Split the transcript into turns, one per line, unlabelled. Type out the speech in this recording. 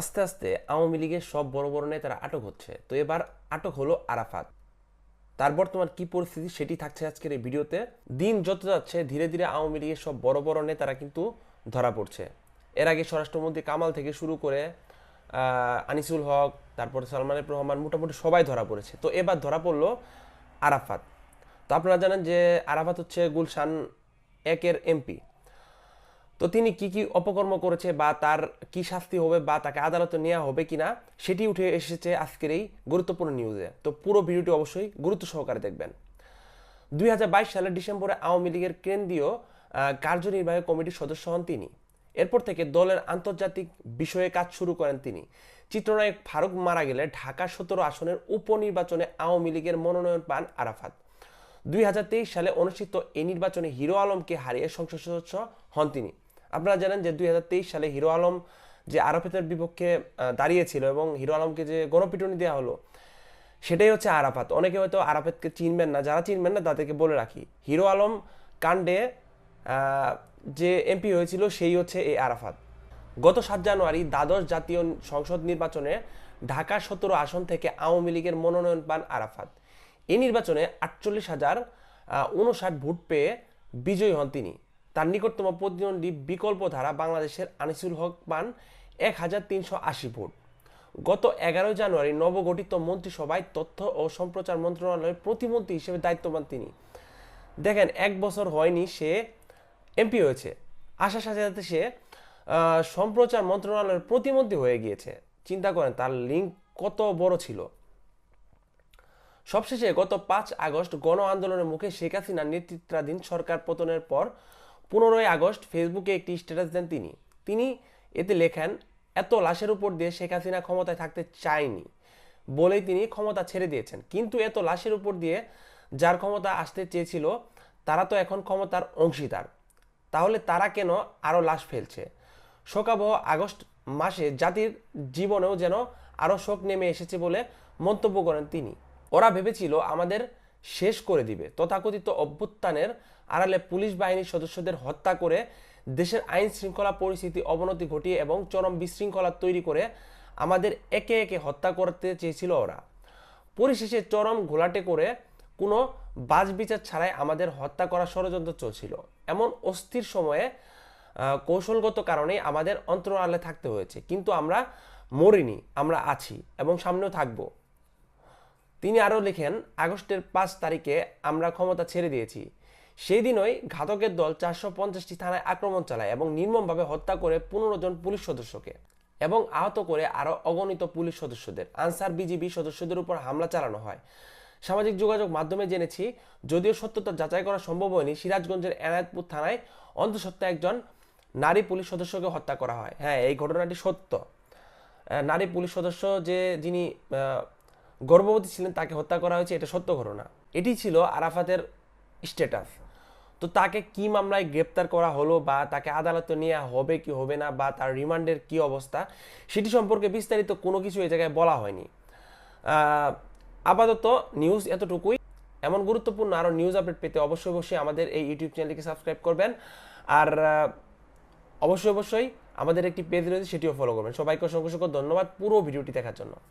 আস্তে আস্তে আওয়ামী লীগের সব বড় বড় নেতারা আটক হচ্ছে। তো এবার আটক হলো আরাফাত। তার বর্তমান কি পরিস্থিতি সেটি থাকছে আজকের এই ভিডিওতে। দিন যত যাচ্ছে, ধীরে ধীরে আওয়ামী লীগের সব বড় বড় নেতারা কিন্তু ধরা পড়ছে। এর আগে স্বরাষ্ট্রমন্ত্রী কামাল থেকে শুরু করে আনিসুল হক, তারপরে সালমান রহমান, মোটামুটি সবাই ধরা পড়েছে। তো এবার ধরা পড়ল আরাফাত। তো আপনারা জানেন যে আরাফাত হচ্ছে গুলশান একের এমপি। তো তিনি কি কি অপকর্ম করেছে বা তার কি শাস্তি হবে বা তাকে আদালতে নেওয়া হবে কিনা, সেটি উঠে এসেছে আজকের এই গুরুত্বপূর্ণ নিউজে তো পুরো ভিডিওটি অবশ্যই গুরুত্ব সহকারে দেখবেন। দুই হাজার বাইশ সালের ডিসেম্বরে আওয়ামী লীগের কেন্দ্রীয় কার্যনির্বাহী কমিটির সদস্য হন তিনি। এরপর থেকে দলের আন্তর্জাতিক বিষয়ে কাজ শুরু করেন তিনি। চিত্রনায়ক ফারুক মারা গেলে ঢাকা সতেরো আসনের উপনির্বাচনে আওয়ামী লীগের মনোনয়ন পান আরাফাত। দুই হাজার তেইশ সালে অনুষ্ঠিত এই নির্বাচনে হিরো আলমকে হারিয়ে সংসদ সদস্য হন তিনি। আপনারা জানেন যে দুই হাজার তেইশ সালে হিরো আলম যে আরাফাতের বিপক্ষে দাঁড়িয়েছিল এবং হিরো আলমকে যে গণপিটুনি দেওয়া হলো, সেটাই হচ্ছে আরাফাত। অনেকে হয়তো আরাফাতকে চিনবেন না, যারা চিনবেন না তাদেরকে বলে রাখি। হিরো আলম কাণ্ডে যে এমপি হয়েছিল সেই হচ্ছে এই আরাফাত। গত সাত জানুয়ারি দ্বাদশ জাতীয় সংসদ নির্বাচনে ঢাকা সতেরো আসন থেকে আওয়ামী লীগের মনোনয়ন পান আরাফাত। এই নির্বাচনে আটচল্লিশ হাজার উনষাট ভোট পেয়ে বিজয়ী হন তিনি। তার নিকটতম প্রতিদ্বন্দ্বী বিকল্প ধারা বাংলাদেশের আনিসুল হক পান এক হাজার তিনশো আশি ভোট। গত এগারো জানুয়ারি নবগঠিত মন্ত্রিসভায় তথ্য ও সম্প্রচার মন্ত্রণালয়ের প্রতিমন্ত্রী হিসেবে দায়িত্ব পান তিনি। দেখেন, এক বছর হয়নি সে এমপি হয়েছে। আশার সাথে সাথে সে সম্প্রচার মন্ত্রণালয়ের প্রতিমন্ত্রী হয়ে গিয়েছে। চিন্তা করেন, তার লিঙ্ক কত বড় ছিল? সবশেষে গত পাঁচ আগস্ট গণ আন্দোলনের মুখে শেখ হাসিনার নেতৃত্বাধীন সরকার পতনের পর পনেরোই আগস্ট ফেসবুকে একটি স্ট্যাটাস দেন তিনি। তিনি এতে লেখেন, এত লাশের উপর দিয়ে শেখ হাসিনা ক্ষমতায় থাকতে চায়নি বলেই তিনি ক্ষমতা ছেড়ে দিয়েছেন। কিন্তু এত লাশের উপর দিয়ে যার ক্ষমতা আসতে চেয়েছিল, তারা তো এখন ক্ষমতার অংশীদার। তাহলে তারা কেন আরও লাশ ফেলছে? শোকাবহ আগস্ট মাসে জাতির জীবনেও যেন আরও শোক নেমে এসেছে বলে মন্তব্য করেন তিনি। ওরা ভেবেছিল, আমাদের শেষ করে দিবে। তথাকথিত অভ্যুত্থানের আড়ালে পুলিশ বাহিনীর সদস্যদের হত্যা করে দেশের আইন শৃঙ্খলা পরিস্থিতি অবনতি ঘটিয়ে এবং চরম বিশৃঙ্খলা তৈরি করে আমাদের একে একে হত্যা করতে চেয়েছিল ওরা। পরিশেষে চরম ঘোলাটে করে কোনো বাজ বিচার ছাড়াই আমাদের হত্যা করার ষড়যন্ত্র চলছিল। এমন অস্থির সময়ে কৌশলগত কারণেই আমাদের অন্তরালে থাকতে হয়েছে। কিন্তু আমরা মরিনি, আমরা আছি এবং সামনেও থাকব। তিনি আরও লেখেন, আগস্টের পাঁচ তারিখে আমরা ক্ষমতা ছেড়ে দিয়েছি। সেই দিনই ঘাতকের দল চারশো পঞ্চাশটি থানায় আক্রমণ চালায় এবং নির্মমভাবে হত্যা করে পনেরো জন পুলিশ সদস্যকে এবং আহত করে আরও অগণিত পুলিশ সদস্যদের। আনসার বিজিবি সদস্যদের উপর হামলা চালানো হয়। সামাজিক যোগাযোগ মাধ্যমে জেনেছি, যদিও সত্যতা যাচাই করা সম্ভব হয়নি, সিরাজগঞ্জের এনায়তপুর থানায় অন্তঃসত্ত্বা একজন নারী পুলিশ সদস্যকে হত্যা করা হয়। হ্যাঁ এই ঘটনাটি সত্য। নারী পুলিশ সদস্য যে, যিনি গর্ভবতী ছিলেন, তাকে হত্যা করা হয়েছে, এটা সত্য ঘটনা। এটি ছিল আরাফাতের স্ট্যাটাস তো তাকে কি মামলায় গ্রেপ্তার করা হলো বা তাকে আদালতে নেওয়া হবে কি হবে না বা তার রিমান্ডের কি অবস্থা, সেটি সম্পর্কে বিস্তারিত কোনো কিছু এই জায়গায় বলা হয়নি। আপাতত নিউজ এতটুকুই। এমন গুরুত্বপূর্ণ আরও নিউজ আপডেট পেতে অবশ্যই অবশ্যই আমাদের এই ইউটিউব চ্যানেলটিকে সাবস্ক্রাইব করবেন। আর অবশ্যই অবশ্যই আমাদের একটি পেজ রয়েছে, সেটিও ফলো করবেন। সবাইকে অসংখ্য ধন্যবাদ পুরো ভিডিওটি দেখার জন্য।